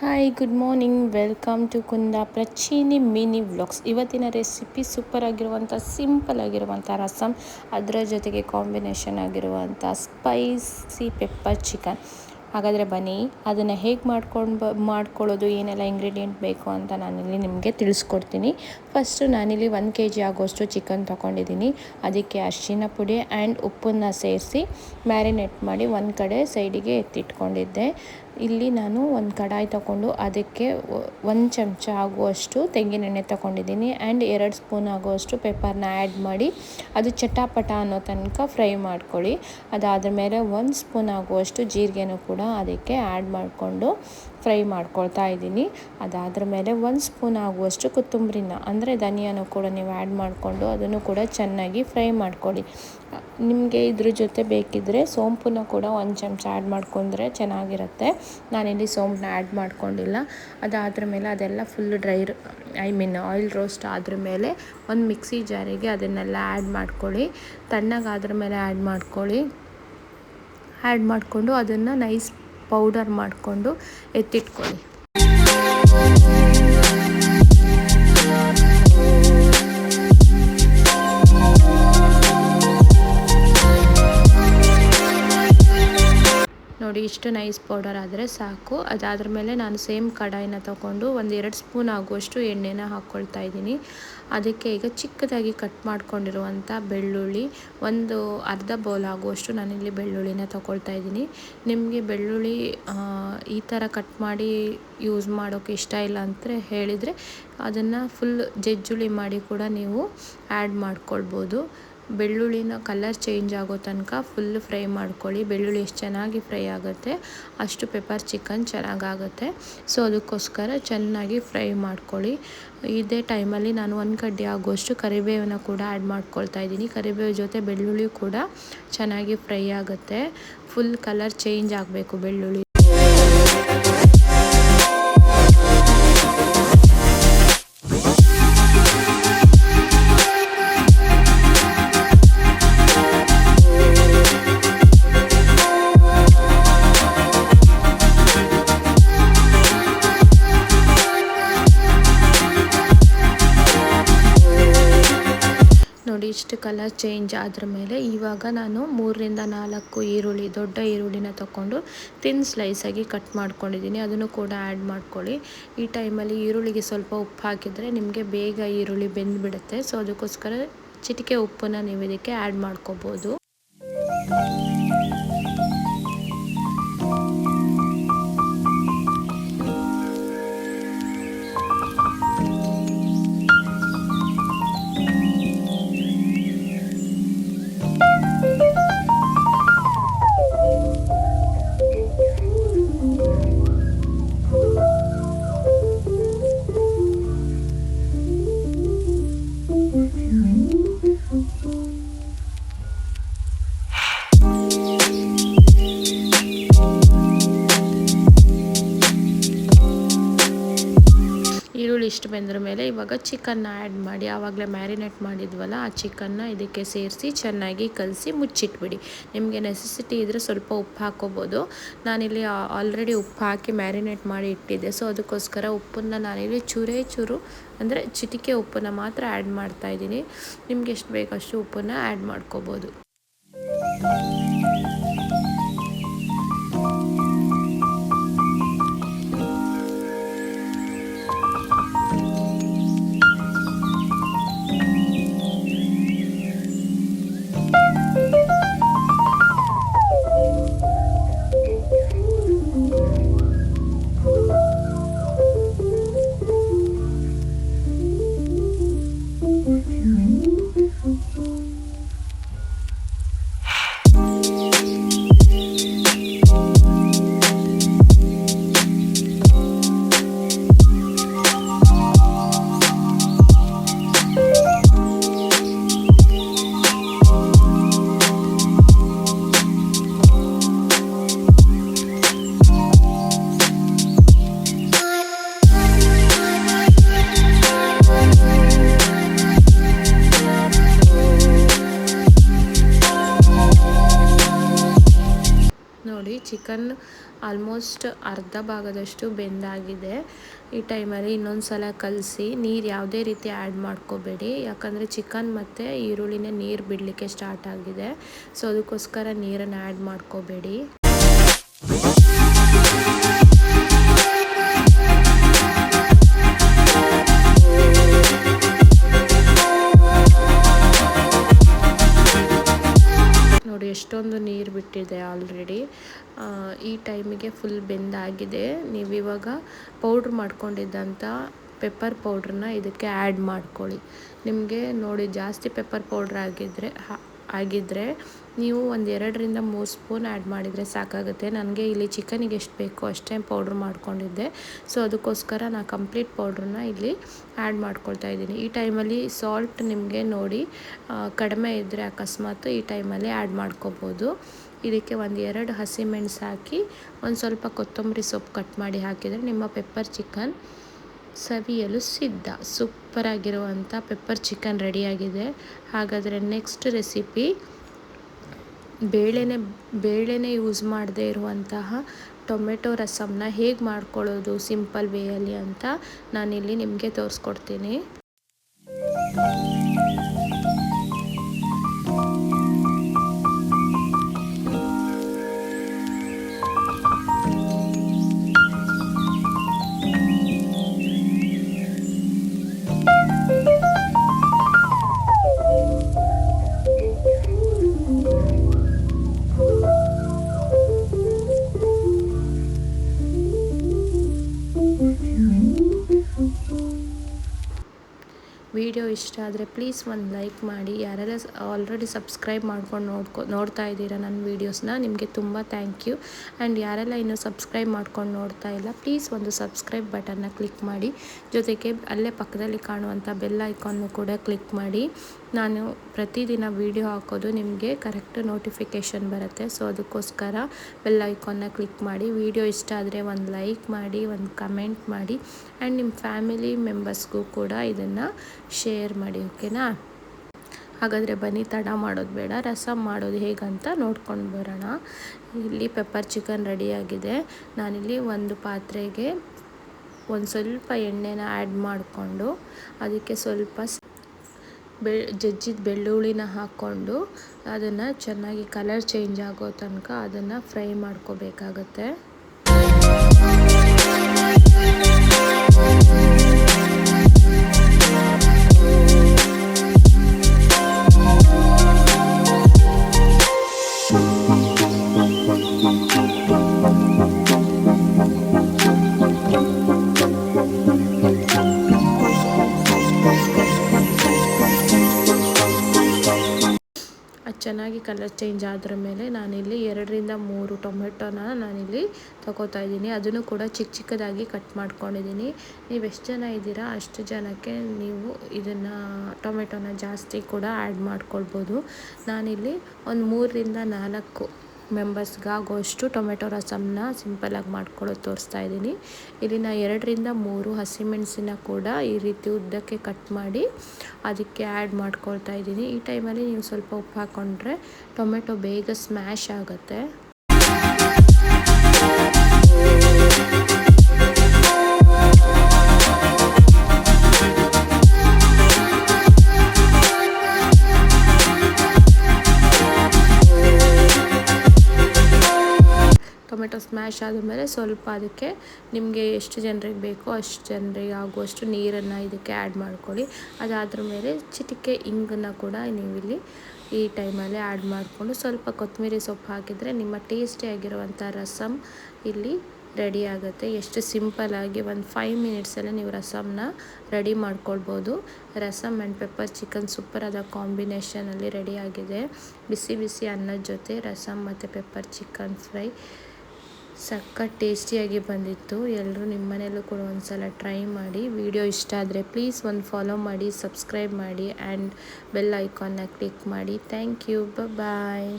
Hi good morning welcome to Kundapura Prachini mini vlogs ಇವತ್ತಿನ recipe super ಆಗಿರುವಂಥ simple ಆಗಿರುವಂಥ ರಸಮ್ ಅದರ ಜೊತೆಗೆ ಕಾಂಬಿನೇಷನ್ ಆಗಿರುವಂಥ ಸ್ಪೈಸಿ ಪೆಪ್ಪರ್ ಚಿಕನ್ ಹಾಗಾದರೆ ಬನ್ನಿ, ಅದನ್ನು ಹೇಗೆ ಮಾಡ್ಕೊಂಡು ಬ, ಮಾಡ್ಕೊಳ್ಳೋದು, ಏನೆಲ್ಲ ಇಂಗ್ರೀಡಿಯೆಂಟ್ ಬೇಕು ಅಂತ ನಾನಿಲ್ಲಿ ನಿಮಗೆ ತಿಳಿಸ್ಕೊಡ್ತೀನಿ. ಫಸ್ಟು ನಾನಿಲ್ಲಿ ಒಂದು ಕೆ ಜಿ ಆಗೋಷ್ಟು ಚಿಕನ್ ತೊಗೊಂಡಿದ್ದೀನಿ. ಅದಕ್ಕೆ ಅರಿಶಿನ ಪುಡಿ ಆ್ಯಂಡ್ ಉಪ್ಪನ್ನು ಸೇರಿಸಿ ಮ್ಯಾರಿನೇಟ್ ಮಾಡಿ ಒಂದು ಕಡೆ ಸೈಡಿಗೆ ಎತ್ತಿಟ್ಕೊಂಡಿದ್ದೆ. ಇಲ್ಲಿ ನಾನು ಒಂದು ಕಡಾಯಿ ತಗೊಂಡು ಅದಕ್ಕೆ ಒಂದು ಚಮಚ ಆಗುವಷ್ಟು ತೆಂಗಿನೆಣ್ಣೆ ತಗೊಂಡಿದ್ದೀನಿ ಆ್ಯಂಡ್ ಎರಡು ಸ್ಪೂನ್ ಆಗುವಷ್ಟು ಪೇಪರ್ನ ಆ್ಯಡ್ ಮಾಡಿ ಅದು ಚಟಾಪಟ ಅನ್ನೋ ತನಕ ಫ್ರೈ ಮಾಡ್ಕೊಳ್ಳಿ. ಅದಾದ ಮೇಲೆ ಒಂದು ಸ್ಪೂನ್ ಆಗುವಷ್ಟು ಜೀರಿಗೆನೂ ಕೂಡ ಅದಕ್ಕೆ ಆ್ಯಡ್ ಮಾಡಿಕೊಂಡು ಫ್ರೈ ಮಾಡ್ಕೊಳ್ತಾ ಇದ್ದೀನಿ. ಅದಾದ್ರ ಮೇಲೆ ಒಂದು ಸ್ಪೂನ್ ಆಗುವಷ್ಟು ಕೊತ್ತಂಬರಿನ, ಅಂದರೆ ಧನಿಯಾನು ಕೂಡ ನೀವು ಆ್ಯಡ್ ಮಾಡಿಕೊಂಡು ಅದನ್ನು ಕೂಡ ಚೆನ್ನಾಗಿ ಫ್ರೈ ಮಾಡ್ಕೊಳ್ಳಿ. ನಿಮಗೆ ಇದ್ರ ಜೊತೆ ಬೇಕಿದ್ದರೆ ಸೋಂಪನ್ನು ಕೂಡ ಒಂದು ಚಮಚ ಆ್ಯಡ್ ಮಾಡ್ಕೊಂಡ್ರೆ ಚೆನ್ನಾಗಿರುತ್ತೆ. ನಾನಿಲ್ಲಿ ಸೋಂಪನ್ನ ಆ್ಯಡ್ ಮಾಡ್ಕೊಂಡಿಲ್ಲ. ಅದಾದ್ರ ಮೇಲೆ ಅದೆಲ್ಲ full dry I mean oil roast ಆದ್ರ ಮೇಲೆ ಒಂದು ಮಿಕ್ಸಿ ಜಾರಿಗೆ ಅದನ್ನೆಲ್ಲ ಆ್ಯಡ್ ಮಾಡ್ಕೊಳ್ಳಿ. ತಣ್ಣಗಾದ್ರ ಮೇಲೆ ಆ್ಯಡ್ ಮಾಡ್ಕೊಳ್ಳಿ. ಆ್ಯಡ್ ಮಾಡಿಕೊಂಡು ಅದನ್ನು ನೈಸ್ ಪೌಡರ್ ಮಾಡಿಕೊಂಡು ಎತ್ತಿಟ್ಕೊಳ್ಳಿ. ನೋಡಿ, ಇಷ್ಟು ನೈಸ್ ಪೌಡರ್ ಆದರೆ ಸಾಕು. ಅದಾದ್ರ ಮೇಲೆ ನಾನು ಸೇಮ್ ಕಡಾಯಿನ ತಗೊಂಡು ಒಂದು ಎರಡು ಸ್ಪೂನ್ ಆಗುವಷ್ಟು ಎಣ್ಣೆನ ಹಾಕ್ಕೊಳ್ತಾ ಇದ್ದೀನಿ. ಅದಕ್ಕೆ ಈಗ ಚಿಕ್ಕದಾಗಿ ಕಟ್ ಮಾಡ್ಕೊಂಡಿರುವಂಥ ಬೆಳ್ಳುಳ್ಳಿ, ಒಂದು ಅರ್ಧ ಬೌಲ್ ಆಗುವಷ್ಟು ನಾನಿಲ್ಲಿ ಬೆಳ್ಳುಳ್ಳಿನ ತಗೊಳ್ತಾ ಇದ್ದೀನಿ. ನಿಮಗೆ ಬೆಳ್ಳುಳ್ಳಿ ಈ ಥರ ಕಟ್ ಮಾಡಿ ಯೂಸ್ ಮಾಡೋಕ್ಕೆ ಇಷ್ಟ ಇಲ್ಲ ಅಂತ ಹೇಳಿದರೆ ಅದನ್ನು ಫುಲ್ ಜಜ್ಜುಳಿ ಮಾಡಿ ಕೂಡ ನೀವು ಆ್ಯಡ್ ಮಾಡ್ಕೊಳ್ಬೋದು. ಬೆಳ್ಳುಳ್ಳಿನ ಕಲರ್ ಚೇಂಜ್ ಆಗೋ ತನಕ ಫುಲ್ ಫ್ರೈ ಮಾಡ್ಕೊಳ್ಳಿ. ಬೆಳ್ಳುಳ್ಳಿ ಎಷ್ಟು ಚೆನ್ನಾಗಿ ಫ್ರೈ ಆಗುತ್ತೆ, ಅಷ್ಟು ಪೆಪ್ಪರ್ ಚಿಕನ್ ಚೆನ್ನಾಗಾಗುತ್ತೆ. ಸೊ ಅದಕ್ಕೋಸ್ಕರ ಚೆನ್ನಾಗಿ ಫ್ರೈ ಮಾಡ್ಕೊಳ್ಳಿ. ಇದೇ ಟೈಮಲ್ಲಿ ನಾನು ಒಂದು ಕಡ್ಡಿ ಆಗುವಷ್ಟು ಕರಿಬೇವನ್ನು ಕೂಡ ಆ್ಯಡ್ ಮಾಡ್ಕೊಳ್ತಾ ಇದ್ದೀನಿ. ಕರಿಬೇವು ಜೊತೆ ಬೆಳ್ಳುಳ್ಳಿ ಕೂಡ ಚೆನ್ನಾಗಿ ಫ್ರೈ ಆಗುತ್ತೆ. ಫುಲ್ ಕಲರ್ ಚೇಂಜ್ ಆಗಬೇಕು ಬೆಳ್ಳುಳ್ಳಿ. ಇಷ್ಟು ಕಲರ್ ಚೇಂಜ್ ಆದ್ರ ಮೇಲೆ ಇವಾಗ ನಾನು ಮೂರರಿಂದ ನಾಲ್ಕು ಈರುಳ್ಳಿ, ದೊಡ್ಡ ಈರುಳ್ಳಿನ ತಗೊಂಡು ತಿನ್ ಸ್ಲೈಸಾಗಿ ಕಟ್ ಮಾಡ್ಕೊಂಡಿದ್ದೀನಿ. ಅದನ್ನು ಕೂಡ ಆ್ಯಡ್ ಮಾಡ್ಕೊಳ್ಳಿ. ಈ ಟೈಮಲ್ಲಿ ಈರುಳ್ಳಿಗೆ ಸ್ವಲ್ಪ ಉಪ್ಪು ಹಾಕಿದರೆ ನಿಮಗೆ ಬೇಗ ಈರುಳ್ಳಿ ಬೆಂದುಬಿಡುತ್ತೆ. ಸೊ ಅದಕ್ಕೋಸ್ಕರ ಚಿಟಿಕೆ ಉಪ್ಪನ್ನು ನೀವು ಇದಕ್ಕೆ ಆ್ಯಡ್ ಮಾಡ್ಕೋಬೋದು. ಇಷ್ಟು ಬೆಂದ್ರ ಮೇಲೆ ಇವಾಗ ಚಿಕನ್ನ ಆ್ಯಡ್ ಮಾಡಿ, ಆವಾಗಲೇ ಮ್ಯಾರಿನೇಟ್ ಮಾಡಿದ್ವಲ್ಲ, ಆ ಚಿಕನ್ನ ಇದಕ್ಕೆ ಸೇರಿಸಿ ಚೆನ್ನಾಗಿ ಕಲಸಿ ಮುಚ್ಚಿಟ್ಬಿಡಿ. ನಿಮಗೆ ನೆಸೆಸಿಟಿ ಇದ್ದರೆ ಸ್ವಲ್ಪ ಉಪ್ಪು ಹಾಕೋಬೋದು. ನಾನಿಲ್ಲಿ ಆಲ್ರೆಡಿ ಉಪ್ಪು ಹಾಕಿ ಮ್ಯಾರಿನೇಟ್ ಮಾಡಿ ಇಟ್ಟಿದ್ದೆ. ಸೊ ಅದಕ್ಕೋಸ್ಕರ ಉಪ್ಪನ್ನು ನಾನಿಲ್ಲಿ ಚೂರೇ ಚೂರು, ಅಂದರೆ ಚಿಟಿಕೆ ಉಪ್ಪನ್ನು ಮಾತ್ರ ಆ್ಯಡ್ ಮಾಡ್ತಾ ಇದ್ದೀನಿ. ನಿಮ್ಗೆ ಎಷ್ಟು ಬೇಕಷ್ಟು ಉಪ್ಪನ್ನು ಆ್ಯಡ್ ಮಾಡ್ಕೋಬೋದು. ಚಿಕನ್ ಆಲ್ಮೋಸ್ಟ್ ಅರ್ಧ ಭಾಗದಷ್ಟು ಬೆಂದಾಗಿದೆ. ಈ ಟೈಮಲ್ಲಿ ಇನ್ನೊಂದು ಸಲ ಕಲಸಿ ನೀರು ಯಾವುದೇ ರೀತಿ ಆ್ಯಡ್ ಮಾಡ್ಕೋಬೇಡಿ. ಯಾಕಂದರೆ ಚಿಕನ್ ಮತ್ತು ಈರುಳ್ಳಿನೇ ನೀರು ಬಿಡಲಿಕ್ಕೆ ಸ್ಟಾರ್ಟ್ ಆಗಿದೆ. ಸೊ ಅದಕ್ಕೋಸ್ಕರ ನೀರನ್ನು ಆ್ಯಡ್ ಮಾಡ್ಕೋಬೇಡಿ. ಬಿಟ್ಟಿದೆ ಆಲ್ರೆಡಿ ಈ ಟೈಮಿಗೆ ಫುಲ್ ಬೆಂದಾಗಿದೆ ನೀವು ಇವಾಗ ಪೌಡ್ರ್ ಮಾಡ್ಕೊಂಡಿದ್ದಂಥ ಪೆಪ್ಪರ್ ಪೌಡ್ರನ್ನ ಇದಕ್ಕೆ ಆ್ಯಡ್ ಮಾಡ್ಕೊಳ್ಳಿ. ನಿಮಗೆ ನೋಡಿ, ಜಾಸ್ತಿ ಪೆಪ್ಪರ್ ಪೌಡ್ರ್ ಆಗಿದ್ದರೆ ಆಗಿದ್ದರೆ ನೀವು ಒಂದು ಎರಡರಿಂದ ಮೂರು ಸ್ಪೂನ್ ಆ್ಯಡ್ ಮಾಡಿದರೆ ಸಾಕಾಗುತ್ತೆ. ನನಗೆ ಇಲ್ಲಿ ಚಿಕನಿಗೆ ಎಷ್ಟು ಬೇಕೋ ಅಷ್ಟೇ ಪೌಡ್ರ್ ಮಾಡ್ಕೊಂಡಿದ್ದೆ. ಸೊ ಅದಕ್ಕೋಸ್ಕರ ನಾನು ಕಂಪ್ಲೀಟ್ ಪೌಡ್ರನ್ನ ಇಲ್ಲಿ ಆ್ಯಡ್ ಮಾಡ್ಕೊಳ್ತಾ ಇದ್ದೀನಿ. ಈ ಟೈಮಲ್ಲಿ ಸಾಲ್ಟ್ ನಿಮಗೆ ನೋಡಿ ಕಡಿಮೆ ಇದ್ದರೆ ಅಕಸ್ಮಾತ್ ಈ ಟೈಮಲ್ಲಿ ಆ್ಯಡ್ ಮಾಡ್ಕೋಬೋದು. ಇದಕ್ಕೆ ಒಂದು ಎರಡು ಹಸಿಮೆಣಸು ಹಾಕಿ, ಒಂದು ಸ್ವಲ್ಪ ಕೊತ್ತಂಬರಿ ಸೊಪ್ಪು ಕಟ್ ಮಾಡಿ ಹಾಕಿದರೆ ನಿಮ್ಮ ಪೆಪ್ಪರ್ ಚಿಕನ್ ಸವಿಯಲು ಸಿದ್ಧ. ಸೂಪರಾಗಿರುವಂಥ ಪೆಪ್ಪರ್ ಚಿಕನ್ ರೆಡಿಯಾಗಿದೆ ಹಾಗಾದರೆ ನೆಕ್ಸ್ಟ್ ರೆಸಿಪಿ ಬೇಳೆನೆ, ಬೇಳೆನೇ ಯೂಸ್ ಮಾಡದೇ ಇರುವಂತಹ ಟೊಮೆಟೊ ರಸಮ್ನ ಹೇಗೆ ಮಾಡ್ಕೊಳ್ಳೋದು ಸಿಂಪಲ್ ವೇಯಲ್ಲಿ ಅಂತ ನಾನಿಲ್ಲಿ ನಿಮಗೆ ತೋರಿಸ್ಕೊಡ್ತೀನಿ. ವಿಡಿಯೋ ಇಷ್ಟ ಆದರೆ ಪ್ಲೀಸ್ ಒಂದು ಲೈಕ್ ಮಾಡಿ. ಯಾರೆಲ್ಲ ಆಲ್ರೆಡಿ ಸಬ್ಸ್ಕ್ರೈಬ್ ಮಾಡ್ಕೊಂಡು ನೋಡ್ಕೊ, ನೋಡ್ತಾ ಇದ್ದೀರಾ ನನ್ನ ವೀಡಿಯೋಸ್ನ ನಿಮಗೆ ತುಂಬ ಥ್ಯಾಂಕ್ ಯು ಆ್ಯಂಡ್ ಯಾರೆಲ್ಲ ಇನ್ನೂ ಸಬ್ಸ್ಕ್ರೈಬ್ ಮಾಡ್ಕೊಂಡು ನೋಡ್ತಾ ಇಲ್ಲ ಪ್ಲೀಸ್ ಒಂದು ಸಬ್ಸ್ಕ್ರೈಬ್ ಬಟನ್ನ ಕ್ಲಿಕ್ ಮಾಡಿ. ಜೊತೆಗೆ ಅಲ್ಲೇ ಪಕ್ಕದಲ್ಲಿ ಕಾಣುವಂಥ ಬೆಲ್ ಐಕಾನ್ನು ಕೂಡ ಕ್ಲಿಕ್ ಮಾಡಿ. ನಾನು ಪ್ರತಿದಿನ ವೀಡಿಯೋ ಹಾಕೋದು ನಿಮಗೆ ಕರೆಕ್ಟ್ ನೋಟಿಫಿಕೇಷನ್ ಬರುತ್ತೆ. ಸೊ ಅದಕ್ಕೋಸ್ಕರ ಬೆಲ್ ಐಕಾನ್ನ ಕ್ಲಿಕ್ ಮಾಡಿ. ವಿಡಿಯೋ ಇಷ್ಟ ಆದರೆ ಒಂದು ಲೈಕ್ ಮಾಡಿ, ಒಂದು ಕಮೆಂಟ್ ಮಾಡಿ. ಆ್ಯಂಡ್ ನಿಮ್ಮ ಫ್ಯಾಮಿಲಿ ಮೆಂಬರ್ಸ್ಗೂ ಕೂಡ ಇದನ್ನು ಶೇರ್ ಮಾಡಿ ಓಕೆನಾ ಹಾಗಾದರೆ ಬನ್ನಿ, ತಡ ಮಾಡೋದು ಬೇಡ ರಸಮ್ ಮಾಡೋದು ಹೇಗಂತ ನೋಡ್ಕೊಂಡು ಬರೋಣ. ಇಲ್ಲಿ ಪೆಪ್ಪರ್ ಚಿಕನ್ ರೆಡಿಯಾಗಿದೆ ನಾನಿಲ್ಲಿ ಒಂದು ಪಾತ್ರೆಗೆ ಒಂದು ಸ್ವಲ್ಪ ಎಣ್ಣೆನ ಆ್ಯಡ್ ಮಾಡಿಕೊಂಡು, ಅದಕ್ಕೆ ಸ್ವಲ್ಪ ಬೆ, ಜಜ್ಜಿದ ಬೆಳ್ಳುಳ್ಳಿನ ಹಾಕ್ಕೊಂಡು, ಅದನ್ನು ಚೆನ್ನಾಗಿ ಕಲರ್ ಚೇಂಜ್ ಆಗೋ ತನಕ ಅದನ್ನು ಫ್ರೈ ಮಾಡ್ಕೋಬೇಕಾಗತ್ತೆ. ಚೆನ್ನಾಗಿ ಕಲರ್ ಚೇಂಜ್ ಆದ್ರ ಮೇಲೆ ನಾನಿಲ್ಲಿ ಎರಡರಿಂದ ಮೂರು ಟೊಮೆಟೊನ ನಾನಿಲ್ಲಿ ತಗೋತಾ ಇದ್ದೀನಿ. ಅದನ್ನು ಕೂಡ ಚಿಕ್ಕ ಚಿಕ್ಕದಾಗಿ ಕಟ್ ಮಾಡ್ಕೊಂಡಿದ್ದೀನಿ. ನೀವು ಎಷ್ಟು ಜನ ಇದ್ದೀರಾ ಅಷ್ಟು ಜನಕ್ಕೆ ನೀವು ಇದನ್ನು, ಟೊಮೆಟೊನ ಜಾಸ್ತಿ ಕೂಡ ಆ್ಯಡ್ ಮಾಡ್ಕೊಳ್ಬೋದು. ನಾನಿಲ್ಲಿ ಒಂದು ಮೂರರಿಂದ ನಾಲ್ಕು ಮೆಂಬರ್ಸ್ಗಾಗೋಷ್ಟು ಟೊಮೆಟೊ ರಸಮ್ನ ಸಿಂಪಲಾಗಿ ಮಾಡ್ಕೊಳ್ಳೋದು ತೋರಿಸ್ತಾ ಇದ್ದೀನಿ. ಇಲ್ಲಿ ನಾನು ಎರಡರಿಂದ ಮೂರು ಹಸಿಮೆಣಸಿನ ಕೂಡ ಈ ರೀತಿ ಉದ್ದಕ್ಕೆ ಕಟ್ ಮಾಡಿ ಅದಕ್ಕೆ ಆ್ಯಡ್ ಮಾಡ್ಕೊಳ್ತಾ ಇದ್ದೀನಿ. ಈ ಟೈಮಲ್ಲಿ ನೀವು ಸ್ವಲ್ಪ ಉಪ್ಪು ಹಾಕ್ಕೊಂಡ್ರೆ ಟೊಮೆಟೊ ಬೇಗ ಸ್ಮ್ಯಾಶ್ ಆಗುತ್ತೆ. ಟೊಮೆಟೊ ಸ್ಮ್ಯಾಶ್ ಆದಮೇಲೆ ಸ್ವಲ್ಪ ಅದಕ್ಕೆ ನಿಮಗೆ ಎಷ್ಟು ಜನರಿಗೆ ಬೇಕೋ ಅಷ್ಟು ಜನರಿಗೆ ಆಗುವಷ್ಟು ನೀರನ್ನು ಇದಕ್ಕೆ ಆ್ಯಡ್ ಮಾಡ್ಕೊಳ್ಳಿ. ಅದಾದ್ರ ಮೇಲೆ ಚಿಟಿಕೆ ಇಂಗನ್ನು ಕೂಡ ನೀವಿಲ್ಲಿ ಈ ಟೈಮಲ್ಲಿ ಆ್ಯಡ್ ಮಾಡಿಕೊಂಡು ಸ್ವಲ್ಪ ಕೊತ್ತಂಬರಿ ಸೊಪ್ಪು ಹಾಕಿದರೆ ನಿಮ್ಮ ಟೇಸ್ಟಿಯಾಗಿರುವಂಥ ರಸಮ್ ಇಲ್ಲಿ ರೆಡಿ ಆಗುತ್ತೆ. ಎಷ್ಟು ಸಿಂಪಲಾಗಿ ಒಂದು ಫೈವ್ ಮಿನಿಟ್ಸಲ್ಲೇ ನೀವು ರಸಮ್ನ ರೆಡಿ ಮಾಡ್ಕೊಳ್ಬೋದು. ರಸಮ್ ಆ್ಯಂಡ್ ಪೆಪ್ಪರ್ ಚಿಕನ್ ಸೂಪರಾದ ಕಾಂಬಿನೇಷನಲ್ಲಿ ರೆಡಿಯಾಗಿದೆ ಬಿಸಿ ಬಿಸಿ ಅನ್ನದ ಜೊತೆ ರಸಮ್ ಮತ್ತು ಪೆಪ್ಪರ್ ಚಿಕನ್ ಫ್ರೈ ಸಖತ್ ಟೇಸ್ಟಿಯಾಗಿ ಬಂದಿತ್ತು. ಎಲ್ಲರೂ ನಿಮ್ಮ ಮನೆಯಲ್ಲೂ ಕೂಡ ಒಂದು ಸಲ ಟ್ರೈ ಮಾಡಿ. ವಿಡಿಯೋ ಇಷ್ಟ ಆದರೆ ಪ್ಲೀಸ್ ಒಂದು ಫಾಲೋ ಮಾಡಿ, ಸಬ್ಸ್ಕ್ರೈಬ್ ಮಾಡಿ ಆ್ಯಂಡ್ ಬೆಲ್ ಐಕಾನ್ನ ಕ್ಲಿಕ್ ಮಾಡಿ. Thank you. ಬ ಬಾಯ್.